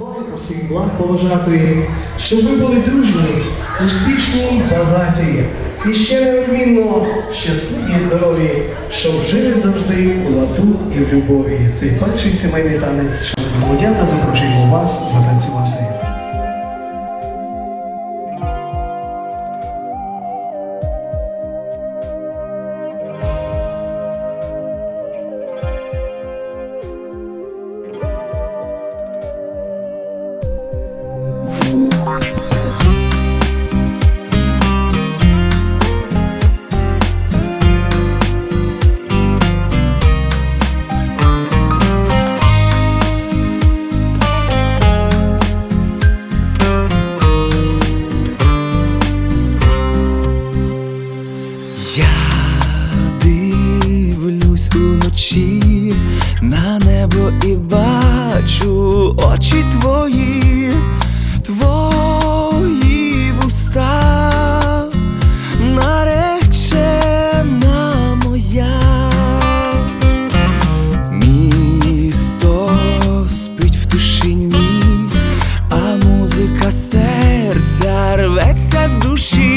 вам усіх благ поважати, щоб ви були дружні, успішні, багаті і ще неодмінно щасливі і здорові, щоб жили завжди у ладу і в любові. Цей перший сімейний танець, шановні молодята, запрошуємо вас затанцювати. На небо і бачу очі твої, твої вуста, наречена моя. Місто спить в тишині, а музика серця рветься з душі.